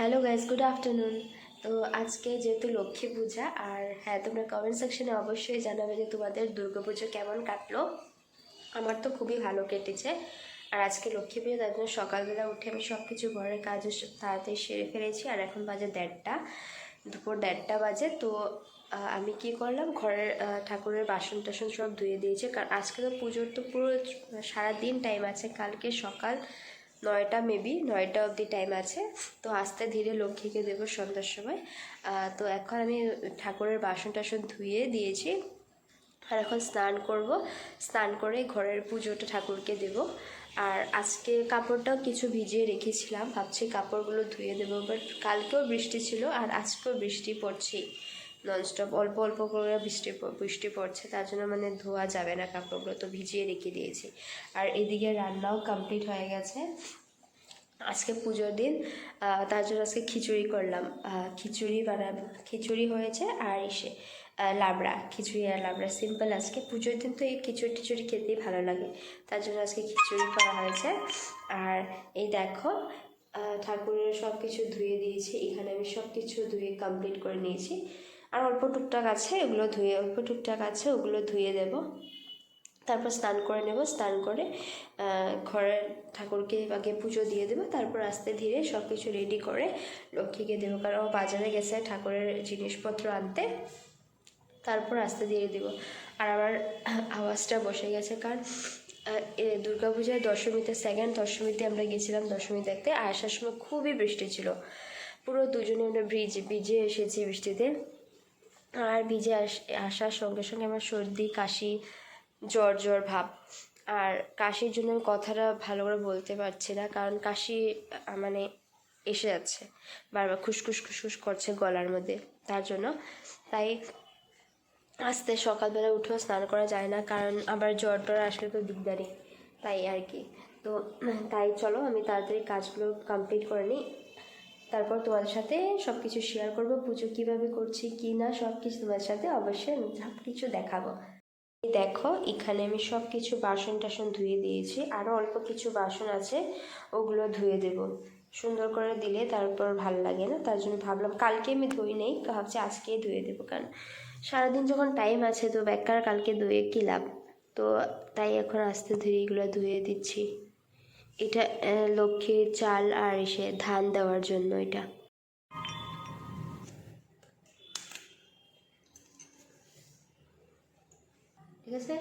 Hello guys good afternoon তো আজকে যেহেতু লক্ষ্মী পূজা, আর হ্যাঁ তোমরা কমেন্ট সেকশনে অবশ্যই জানাবে যে তোমাদের দুর্গাপুজো কেমন কাটলো। আমার তো খুবই ভালো কেটেছে। আর আজকে লক্ষ্মী পুজো তার জন্য সকালবেলা উঠে আমি সব কিছু ঘরের কাজ তাড়াতাড়ি সেরে ফেলেছি। আর এখন বাজে দেড়টা, দুপুর দেড়টা বাজে। তো আমি কি করলাম? ঘরের ঠাকুরের বাসন টাসন সব ধুয়ে দিয়েছি। কারণ আজকে তো পুজোর তো পুরো, সারাদিন টাইম আছে। কালকে সকাল নয়টা মেবি নয়টা অবধি টাইম আছে। তো আস্তে ধীরে লক্ষ্মীকে দেবো সন্ধ্যার সময়। তো এখন আমি ঠাকুরের বাসন টাসন ধুয়ে দিয়েছি। আর এখন স্নান করব। স্নান করে ঘরের পুজোটা ঠাকুরকে দেব। আর আজকে কাপড়টাও কিছু ভিজিয়ে রেখেছিলাম। ভাবছি কাপড়গুলো ধুয়ে দেবো বাট কালকেও বৃষ্টি ছিল আর আজকেও বৃষ্টি পড়ছেই। ননস্টপ অল্প অল্প করে বৃষ্টি বৃষ্টি পড়ছে, তার জন্য মানে ধোয়া যাবে না, কাপড়গুলো তো ভিজিয়ে রেখে দিয়েছি। আর এদিকে রান্নাও কমপ্লিট হয়ে গেছে। আজকে পুজোর দিন তার জন্য আজকে খিচুড়ি করলাম। খিচুড়ি বানাবো, খিচুড়ি হয়েছে আর এসে লাবড়া, খিচুড়ি আর লাবড়া। সিম্পল আজকে পুজোর দিন তো এই খিচুড়ি টিচুড়ি খেতেই ভালো লাগে। তার জন্য আজকে খিচুড়ি করা হয়েছে। আর এই দেখো ঠাকুরের সব কিছু ধুয়ে দিয়েছি, এখানে আমি সব কিছু ধুয়ে কমপ্লিট করে নিয়েছি। আর অল্প টুকটাক আছে, এগুলো ধুয়ে, অল্প টুকটাক আছে, ওগুলো ধুয়ে দেবো। তারপর স্নান করে নেব, স্নান করে ঘরের ঠাকুরকে আগে পুজো দিয়ে দেবো, তারপর আস্তে ধীরে সব কিছু রেডি করে লক্ষ্মীকে দেবো। কারণ বাজারে গেছে ঠাকুরের জিনিসপত্র আনতে, তারপর আস্তে ধীরে দেবো। আর আমার আওয়াজটা বসে গেছে, কারণ দুর্গা পূজায় দশমীতে সেকেন্ড দশমীতে আমরা গেছিলাম দশমী দেখতে, আর আসার সময় খুবই বৃষ্টি ছিল। পুরো দুজনে আমরা ভিজে ভিজে এসেছি বৃষ্টিতে। আর ভিজে আস- আসার সঙ্গে সঙ্গে আমার সর্দি, কাশি, জ্বর জ্বর ভাব। আর কাশির জন্য আমি কথাটা ভালো করে বলতে পারছি না, কারণ কাশি মানে এসে যাচ্ছে। বারবার খুসখুস খুসখুস করছে গলার মধ্যে, তার জন্য। তাই আস্তে সকালবেলা উঠেও স্নান করা যায় না, কারণ আবার জ্বর টর আসলে তো দিকদারি তাই আর কি। তো, তাই চলো আমি তাড়াতাড়ি কাজগুলো কমপ্লিট করে নিই। তারপর তোমাদের সাথে সব কিছু শেয়ার করব, পুজো কীভাবে করছি, কি না সব কিছু তোমাদের সাথে অবশ্যই আমি সব কিছু দেখাবো দেখো, এখানে আমি সব কিছু বাসন টাসন ধুয়ে দিয়েছি আরও অল্প কিছু বাসন আছে, ওগুলো ধুয়ে দেব। সুন্দর করে দিলে তারপর ভালো লাগে না, তার জন্য ভাবলাম কালকে আমি ধুই নেই ভাবছি আজকেই ধুয়ে দেবো, কারণ সারাদিন যখন টাইম আছে তো বেকার কালকে ধুয়ে কী লাভ? তো তাই এখন আস্তে ধীরে এগুলো ধুয়ে দিচ্ছি। এটা লক্ষ্মীর চাল আর এসে ধান দেওয়ার জন্য এটা। ঠিক আছে?